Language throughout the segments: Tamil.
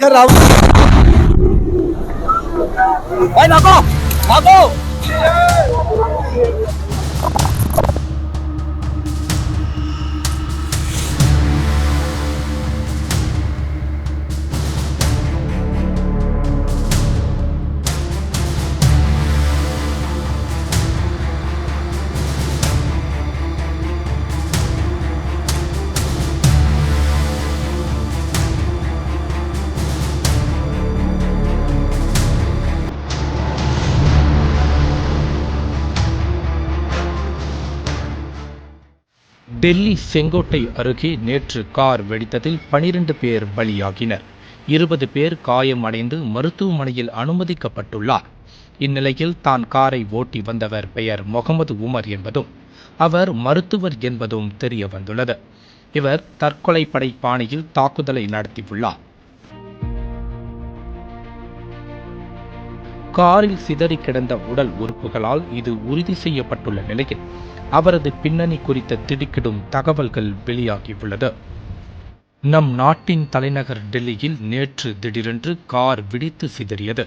कर रहा हूँ। भाई भागो। भागो। டெல்லி செங்கோட்டை அருகே நேற்று கார் வெடித்ததில் பனிரெண்டு பேர் பலியாகினர். இருபது பேர் காயமடைந்து மருத்துவமனையில் அனுமதிக்கப்பட்டுள்ளார். இந்நிலையில் தான் காரை ஓட்டி வந்தவர் பெயர் முகமது உமர் என்பதும் அவர் மருத்துவர் என்பதும் தெரிய வந்துள்ளது இவர் தற்கொலைப்படை பாணியில் தாக்குதலை நடத்தியுள்ளார். காரில் சிதறி கிடந்த உடல் உறுப்புகளால் இது உறுதி செய்யப்பட்டுள்ள நிலையில் அவரது பின்னணி குறித்த திடுக்கிடும் தகவல்கள் வெளியாகியுள்ளது. நம் நாட்டின் தலைநகர் டெல்லியில் நேற்று திடீரென்று கார் வெடித்து சிதறியது.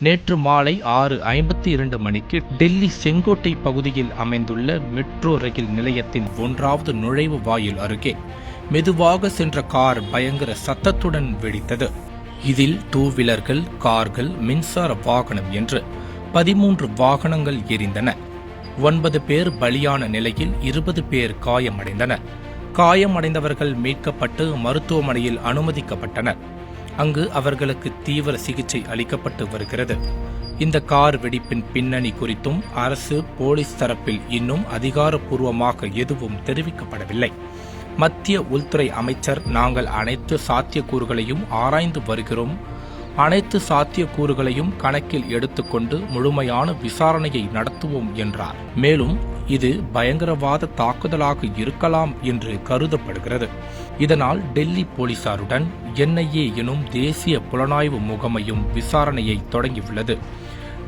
நேற்று மாலை ஆறு ஐம்பத்தி இரண்டு மணிக்கு டெல்லி செங்கோட்டை பகுதியில் அமைந்துள்ள மெட்ரோ ரயில் நிலையத்தின் ஒன்றாவது நுழைவு வாயில் அருகே மெதுவாக சென்ற கார் பயங்கர சத்தத்துடன் வெடித்தது. இதில் டூ வீலர்கள் கார்கள் மின்சார வாகனம் என்று பதிமூன்று வாகனங்கள் எரிந்தன. ஒன்பது பேர் பலியான நிலையில் இருபது பேர் காயமடைந்தனர். காயமடைந்தவர்கள் மீட்கப்பட்டு மருத்துவமனையில் அனுமதிக்கப்பட்டனர். அங்கு அவர்களுக்கு தீவிர சிகிச்சை அளிக்கப்பட்டு வருகிறது. இந்த கார் வெடிப்பின் பின்னணி குறித்தும் அரசு போலீஸ் தரப்பில் இன்னும் அதிகாரப்பூர்வமாக எதுவும் தெரிவிக்கப்படவில்லை. மத்திய உள்துறை அமைச்சர் நாங்கள் அனைத்து சாத்தியக்கூறுகளையும் ஆராய்ந்து வருகிறோம். அனைத்து சாத்தியக்கூறுகளையும் கணக்கில் எடுத்துக்கொண்டு முழுமையான விசாரணையை நடத்துவோம் என்றார். மேலும் இது பயங்கரவாத தாக்குதலாக இருக்கலாம் என்று கருதப்படுகிறது. இதனால் டெல்லி போலீசாருடன் என்ஐஏ எனும் தேசிய புலனாய்வு முகமையும் விசாரணையை தொடங்கியுள்ளது.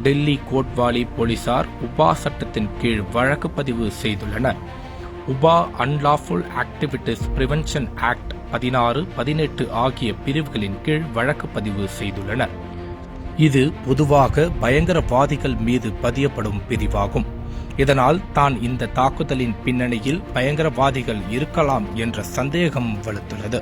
டெல்லி கோட்வாலி போலீசார் உபா சட்டத்தின் கீழ் வழக்கு பதிவு செய்துள்ளனர். உபா அன்லாஃபுல் ஆக்டிவிட்டிஸ் பிரிவென்ஷன் ஆக்ட் பதினாறு பதினெட்டு ஆகிய பிரிவுகளின் கீழ் வழக்கு பதிவு செய்துள்ளனர். இது பொதுவாக பயங்கரவாதிகள் மீது பதியப்படும் பிரிவாகும். இதனால் தான் இந்த தாக்குதலின் பின்னணியில் பயங்கரவாதிகள் இருக்கலாம் என்ற சந்தேகம் வலுத்துள்ளது.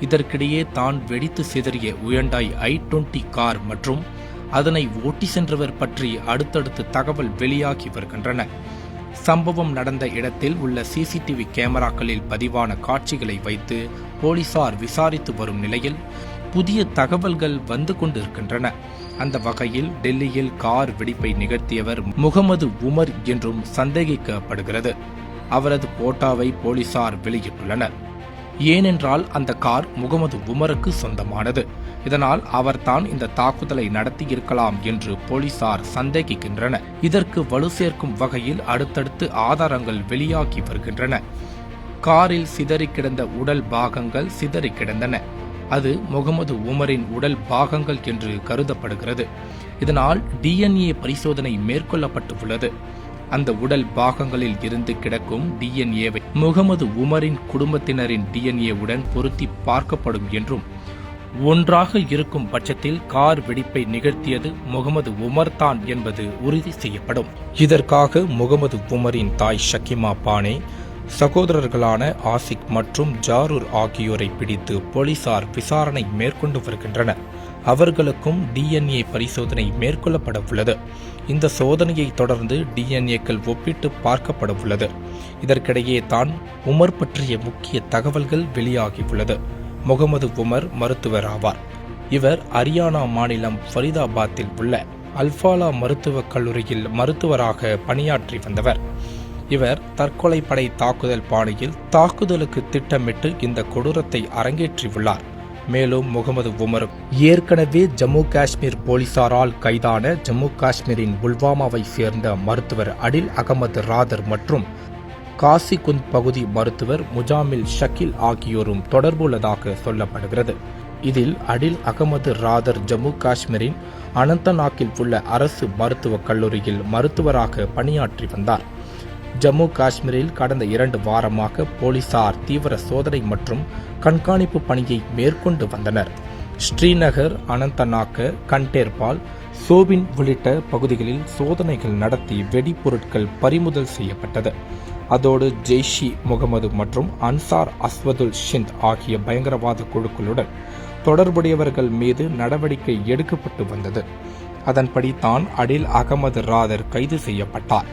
இதற்கிடையே தான் வெடித்து சிதறிய உயண்டாய் ஐ டுவெண்டி கார் மற்றும் அதனை ஓட்டி சென்றவர் பற்றி அடுத்தடுத்து தகவல் வெளியாகி வருகின்றன. சம்பவம் நடந்த இடத்தில் உள்ள சிசிடிவி கேமராக்களில் பதிவான காட்சிகளை வைத்து போலீசார் விசாரித்து வரும் நிலையில் புதிய தகவல்கள் வந்து கொண்டிருக்கின்றன. அந்த வகையில் டெல்லியில் கார் வெடிப்பை நிகழ்த்தியவர் முகமது உமர் என்றும் சந்தேகிக்கப்படுகிறது. அவரது போட்டாவை போலீசார் வெளியிட்டுள்ளனர். ஏனென்றால் அந்த கார் முகமது உமருக்கு சொந்தமானது. இதனால் அவர்தான் இந்த தாக்குதலை நடத்தியிருக்கலாம் என்று போலீசார் சந்தேகிக்கின்றனர் இதற்கு வலு சேர்க்கும் வகையில் அடுத்தடுத்து ஆதாரங்கள் வெளியாகி வருகின்றன. காரில் சிதறி கிடந்த உடல் பாகங்கள் சிதறி கிடந்தன. அது முகமது உமரின் உடல் பாகங்கள் என்று கருதப்படுகிறது. இதனால் டிஎன்ஏ பரிசோதனை மேற்கொள்ளப்பட்டு உள்ளது. அந்த உடல் பாகங்களில் இருந்து கிடக்கும் டிஎன்ஏவை முகமது உமரின் குடும்பத்தினரின் டிஎன்ஏவுடன் பொருத்தி பார்க்கப்படும் என்றும் ஒன்றாக இருக்கும் பட்சத்தில் கார் வெடிப்பை நிகழ்த்தியது முகமது உமர் தான் என்பது உறுதி செய்யப்படும். இதற்காக முகமது உமரின் தாய் ஷக்கிமா பானே சகோதரர்களான ஆசிக் மற்றும் ஜாரூர் ஆகியோரை பிடித்து போலீசார் விசாரணை மேற்கொண்டு வருகின்றனர். அவர்களுக்கும் டிஎன்ஏ பரிசோதனை மேற்கொள்ளப்பட உள்ளது இந்த சோதனையை தொடர்ந்து டிஎன்ஏக்கள் ஒப்பிட்டு பார்க்கப்பட உள்ளது இதற்கிடையே தான் உமர் பற்றிய முக்கிய தகவல்கள் வெளியாகியுள்ளது. முகமது உமர் மருத்துவர் ஆவார். இவர் ஹரியானா மாநிலம் ஃபரிதாபாத்தில் உள்ள அல்ஃபாலா மருத்துவக் கல்லூரியில் மருத்துவராக பணியாற்றி வந்தவர். இவர் தற்கொலை படை தாக்குதல் பாணியில் தாக்குதலுக்கு திட்டமிட்டு இந்த கொடூரத்தை அரங்கேற்றியுள்ளார். மேலும் முகமது உமரும் ஏற்கனவே ஜம்மு காஷ்மீர் போலீசாரால் கைதான ஜம்மு காஷ்மீரின் புல்வாமாவை சேர்ந்த மருத்துவர் அடில் அகமது ராதர் மற்றும் காசிகுந்த் பகுதி மருத்துவர் முஜாமில் ஷக்கில் ஆகியோரும் தொடர்புள்ளதாக சொல்லப்படுகிறது. இதில் அடில் அகமது ராதர் ஜம்மு காஷ்மீரின் அனந்தநாக்கில் உள்ள அரசு மருத்துவக் கல்லூரியில் மருத்துவராக பணியாற்றி வந்தார். ஜம்மு காஷ்மீரில் கடந்த இரண்டு வாரமாக போலீசார் தீவிர சோதனை மற்றும் கண்காணிப்பு பணியை மேற்கொண்டு வந்தனர். ஸ்ரீநகர் அனந்தநாக்க கண்டேர்பால் சோபின் உள்ளிட்ட பகுதிகளில் சோதனைகள் நடத்தி வெடிப்பொருட்கள் பறிமுதல் செய்யப்பட்டது. அதோடு ஜெய்ஷி முகமது மற்றும் அன்சார் அஸ்வதுல் ஷிந்த் ஆகிய பயங்கரவாத குழுக்களுடன் தொடர்புடையவர்கள் மீது நடவடிக்கை எடுக்கப்பட்டு வந்தது. அதன்படி தான் அடில் அகமது ராதர் கைது செய்யப்பட்டார்.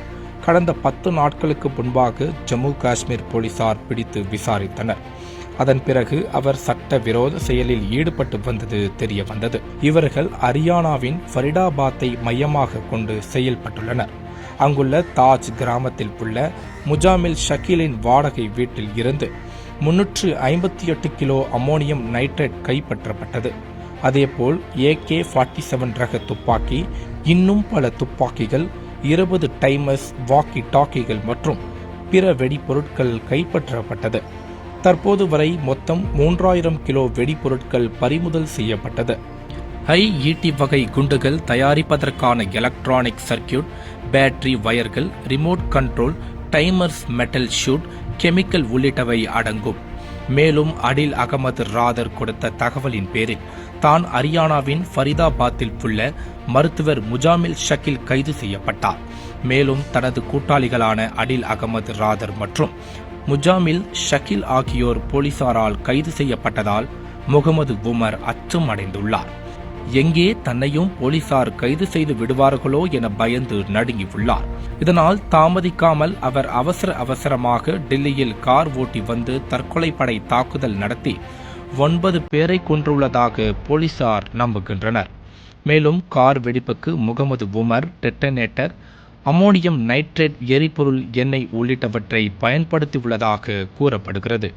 கடந்த பத்து நாட்களுக்கு முன்பாக ஜம்மு காஷ்மீர் போலீசார் பிடித்து விசாரித்தனர். அதன் பிறகு அவர் சட்டவிரோத செயலில் ஈடுபட்டு வந்தது தெரிய வந்தது இவர்கள் ஹரியானாவின் ஃபரிடாபாத்தை மையமாக கொண்டு செயல்பட்டுள்ளனர். அங்குள்ள தாஜ் கிராமத்தில் உள்ள முஜாமில் ஷக்கீலின் வாடகை வீட்டில் இருந்து முன்னூற்று ஐம்பத்தி எட்டு கிலோ அமோனியம் நைட்ரேட் கைப்பற்றப்பட்டது. அதேபோல் ஏகே ஃபார்ட்டி செவன் ரக துப்பாக்கி இன்னும் பல துப்பாக்கிகள் இருபது டைமர்ஸ் வாக்கி டாக்கிகள் மற்றும் பிற வெடிபொருட்கள் கைப்பற்றப்பட்டது. தற்போது வரை மொத்தம் மூன்றாயிரம் கிலோ வெடிபொருட்கள் பறிமுதல் செய்யப்பட்டது. ஹை ஈட்டி வகை குண்டுகள் தயாரிப்பதற்கான எலக்ட்ரானிக் சர்க்கியூட் பேட்டரி வயர்கள் remote control timers metal shoot chemical உள்ளிட்டவை அடங்கும். மேலும் அடில் அகமது ராதர் கொடுத்த தகவலின் பேரில் தான் ஹரியானாவின் ஃபரிதாபாத்தில் உள்ள மருத்துவர் முஜாமில் ஷக்கில் கைது செய்யப்பட்டார். மேலும் தனது கூட்டாளிகளான அடில் அகமது ராதர் மற்றும் முஜாமில் ஷக்கில் ஆகியோர் போலீசாரால் கைது செய்யப்பட்டதால் முகமது உமர் அச்சம் அடைந்துள்ளார் எங்கே தன்னையும் போலீசார் கைது செய்து விடுவார்களோ என பயந்து நடுங்கியுள்ளார். இதனால் தாமதிக்காமல் அவர் அவசர அவசரமாக டெல்லியில் கார் ஓட்டி வந்து தற்கொலை படை தாக்குதல் நடத்தி ஒன்பது பேரை கொன்றுள்ளதாக போலீசார் நம்புகின்றனர். மேலும் car வெடிப்புக்கு Mohammed Umar detonator ammonium nitrate எரிபொருள் எண்ணெய் உள்ளிட்டவற்றை பயன்படுத்தியுள்ளதாக கூறப்படுகிறது.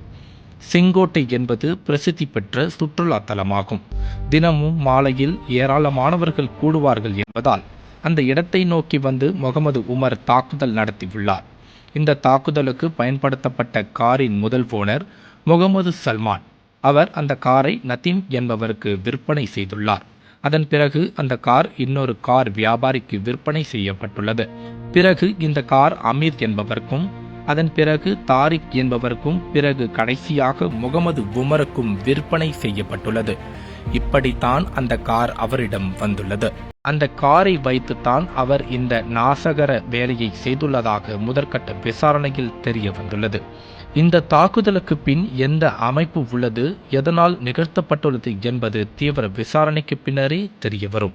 செங்கோட்டை என்பது பிரசித்தி பெற்ற சுற்றுலா தலமாகும். தினமும் மாலையில் ஏராளமானவர்கள் கூடுவார்கள் என்பதால் அந்த இடத்தை நோக்கி வந்து முகமது உமர் தாக்குதல் நடத்தியுள்ளார். இந்த தாக்குதலுக்கு பயன்படுத்தப்பட்ட காரின் முதல் ஓனர் முகமது சல்மான். அவர் அந்த காரை நதீம் என்பவருக்கு விற்பனை செய்துள்ளார். அதன் பிறகு அந்த கார் இன்னொரு கார் வியாபாரிக்கு விற்பனை செய்யப்பட்டுள்ளது. பிறகு இந்த கார் அமீர் என்பவருக்கும் அதன் பிறகு தாரிக் என்பவருக்கும் பிறகு கடைசியாக முகமது உமருக்கும் விற்பனை செய்யப்பட்டுள்ளது. இப்படித்தான் அந்த கார் அவரிடம் வந்துள்ளது. அந்த காரை வைத்துத்தான் அவர் இந்த நாசகர வேலையை செய்துள்ளதாக முதற்கட்ட விசாரணையில் தெரிய வந்துள்ளது. இந்த தாக்குதலுக்கு பின் எந்த அமைப்பு உள்ளது எதனால் நிகழ்த்தப்பட்டுள்ளது என்பது தீவிர விசாரணைக்கு பின்னரே தெரியவரும்.